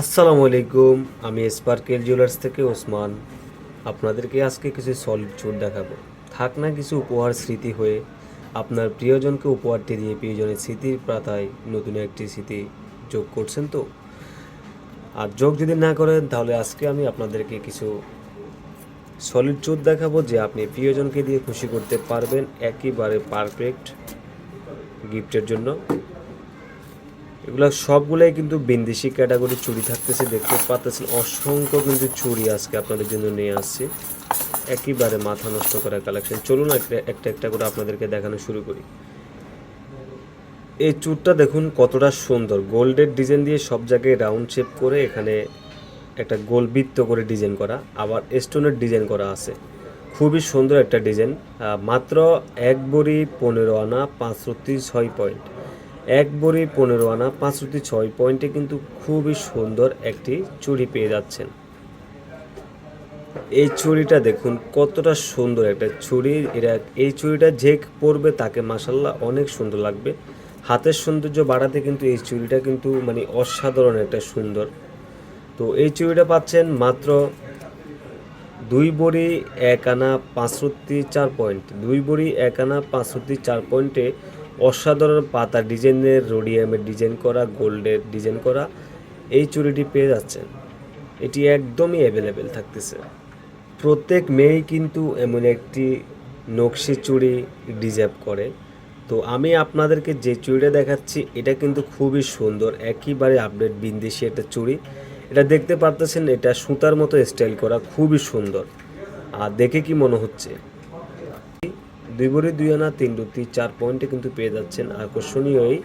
আসসালামু আলাইকুম, আমি স্পার্কেল জুয়েলার্স থেকে ওসমান। আপনাদেরকে আজকে কিছু সলিড চুট দেখাবো। থাক না কিছু উপহার স্মৃতি হয়ে, আপনার প্রিয়জনকে উপহারটি দিয়ে প্রিয়জনের স্মৃতির পাতায় নতুন একটি স্মৃতি যোগ করছেন তো? আর যোগ যদি না করেন, তাহলে আজকে আমি আপনাদেরকে কিছু সলিড চুট দেখাবো যে আপনি প্রিয়জনকে দিয়ে খুশি করতে পারবেন একেবারে পারফেক্ট গিফটের জন্য। এগুলো সবগুলাই কিন্তু বিন্দেশি ক্যাটাগরি চুরি থাকতেছে, দেখতে পাচ্ছেন অসংখ্য কিন্তু চুরি আজকে আপনাদের জন্য নিয়ে আসছি। একেবারে মাথা নষ্ট করা কালেকশন চলুন একটা একটা একটা করে আপনাদেরকে দেখানো শুরু করি। এই চুরটা দেখুন কতটা সুন্দর। গোল্ডের ডিজাইন দিয়ে সব জায়গায় রাউন্ড শেপ করে এখানে একটা গোল বৃত্ত করে ডিজাইন করা, আবার স্টোনের ডিজাইন করা আছে। খুবই সুন্দর একটা ডিজাইন। মাত্র এক বড়ি পনেরো আনা পাঁচশোটি ছয় পয়েন্ট এক বড়ি পনেরো আনা পাঁচশোটি ছয় পয়েন্টে কিন্তু খুবই সুন্দর একটি চুড়ি পেয়ে যাচ্ছেন। এই চুড়িটা দেখুন, কতটা সুন্দর একটা চুড়ি। এরা, এই চুড়িটা যে পরবে তাকে মাসাল্লাহ অনেক সুন্দর লাগবে। হাতের সৌন্দর্য বাড়াতে কিন্তু এই চুড়িটা কিন্তু মানে অসাধারণ একটা সুন্দর। তো এই চুড়িটা পাচ্ছেন মাত্র দুই বড়ি এক আনা পাঁচষট্টি চার পয়েন্ট। দুই বড়ি এক আনা পাঁচষট্টি চার পয়েন্টে অসাধারণ পাতা, ডিজাইনের রোডিয়ামের ডিজাইন করা গোল্ডের ডিজাইন করা, এই চুড়িটি পেয়ে যাচ্ছেন। এটি একদমই অ্যাভেলেবেল থাকতেছে। প্রত্যেক মেয়েই কিন্তু এমন একটি নকশি চুড়ি ডিজার্ভ করে। তো আমি আপনাদেরকে যে চুড়িটা দেখাচ্ছি, এটা কিন্তু খুবই সুন্দর, একেবারে আপডেট বিন্দেশি একটা চুড়ি। এটা দেখতে পারতেছেন, এটা সুতার মতো স্টাইল করা, খুবই সুন্দর। আর দেখে কি মনে হচ্ছে? দুই ভরি দুই আনা, তিন রুটি, চার পয়েন্টে কিন্তু পেয়ে যাচ্ছেন আকর্ষণীয় এই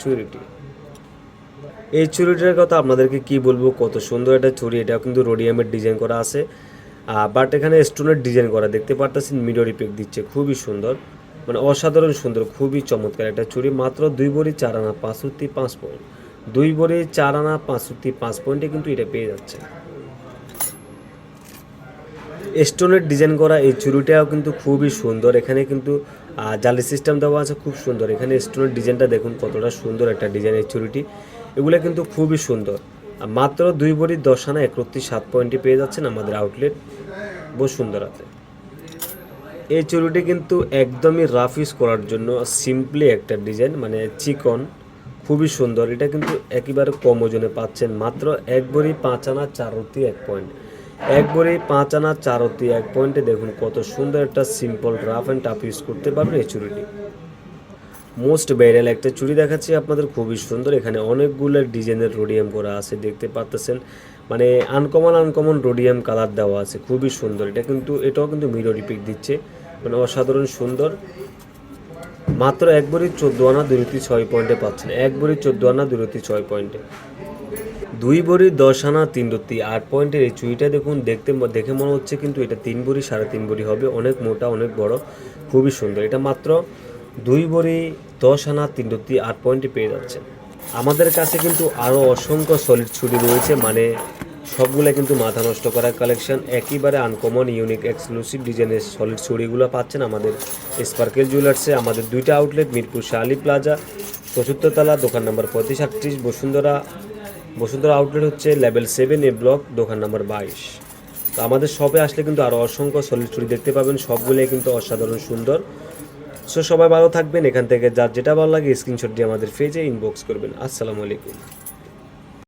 চুরিটি। এই চুরিটার কথা আপনাদেরকে কি বলব? কত সুন্দর একটা চুড়ি এটা কিন্তু রোডিয়ামের ডিজাইন করা আছে। বাট এখানে স্টোনের ডিজাইন করা। দেখতে পারতেছেন মিডর ইফেক্ট দিচ্ছে। খুবই সুন্দর। মানে অসাধারণ সুন্দর, খুবই চমৎকার একটা চুড়ি মাত্র দুই ভরি চার আনা পাঁচষট্টি পাঁচ পয়েন্ট দুই ভরি চার আনা পাঁচষট্টি পাঁচ পয়েন্টে কিন্তু এটা পেয়ে যাচ্ছে স্টোনের ডিজাইন করা এই চুরিটাও কিন্তু খুবই সুন্দর। এখানে কিন্তু জালি সিস্টেম দেওয়া আছে, খুব সুন্দর। এখানে স্টোনের ডিজাইনটা দেখুন কতটা সুন্দর একটা ডিজাইন এই চুড়িটি। এগুলো কিন্তু খুবই সুন্দর। মাত্র দুই বড়ি দশ আনা একরত্তি সাত পয়েন্টে পেয়ে যাচ্ছেন আমাদের আউটলেট বহু সুন্দর আছে এই চুরিটি কিন্তু একদমই রাফ ইউজ করার জন্য সিম্পলি একটা ডিজাইন মানে চিকন, খুবই সুন্দর। এটা কিন্তু একেবারে কম ওজনে পাচ্ছেন, মাত্র এক বড়ি পাঁচ আনা চার এক পয়েন্ট এক বড়ি, পাঁচ আনা, চার অতি, এক পয়েন্টে দেখুন কত সুন্দর একটা simple rough and tough use করতে পারবেন এই চুড়িটি। মোস্ট ভাইরাল একটা চুড়ি দেখাচ্ছি আপনাদের, খুবই সুন্দর। এখানে অনেকগুলো ডিজাইনের রোডিয়াম করা আছে, দেখতে পাচ্তেছেন মানে আনকমন আনকমন রোডিয়াম কালার দেওয়া আছে, খুবই সুন্দর। এটা কিন্তু, এটাও কিন্তু মিরো রিপিক দিচ্ছে। মানে অসাধারণ সুন্দর। মাত্র এক বড়ি চোদ্দ আনা দুরতি ছয় পয়েন্টে পাচ্ছেন। এক বড়ি চোদ্দ আনা দুরতি ছয় পয়েন্টে। দুই বড়ি দশ আনা তিন রত্তি আট পয়েন্টের এই চুড়িটা দেখুন, দেখতে দেখে মনে হচ্ছে কিন্তু এটা তিন বড়ি সাড়ে তিন বড়ি হবে। অনেক মোটা, অনেক বড়, খুবই সুন্দর। এটা মাত্র দুই বড়ি দশ আনা তিন রত্তি আট পয়েন্টে পেয়ে যাচ্ছে আমাদের কাছে কিন্তু আরও অসংখ্য সলিড ছুরি রয়েছে মানে সবগুলো কিন্তু মাথা নষ্ট করার কালেকশন একেবারে আনকমন ইউনিক এক্সক্লুসিভ ডিজাইনের সলিড ছুরিগুলো পাচ্ছেন আমাদের স্পার্কেল জুয়েলার্সে আমাদের দুইটা আউটলেট মিরপুর শালি প্লাজা, চতুর্থতলা, দোকান নম্বর পঁয়ত্রিশ, আটত্রিশ, বসুন্ধরা। বসুন্ধরা আউটলেট হচ্ছে লেভেল সেভেন এ ব্লক দোকান নম্বর বাইশ। তো আমাদের শপে আসলে কিন্তু আরও অসংখ্য সলিড চুরি দেখতে পাবেন, সবগুলোই কিন্তু অসাধারণ সুন্দর। সো সবাই ভালো থাকবেন, এখান থেকে যার যেটা ভালো লাগে স্ক্রিনশট দিয়ে আমাদের পেজে ইনবক্স করবেন। আসসালামু আলাইকুম।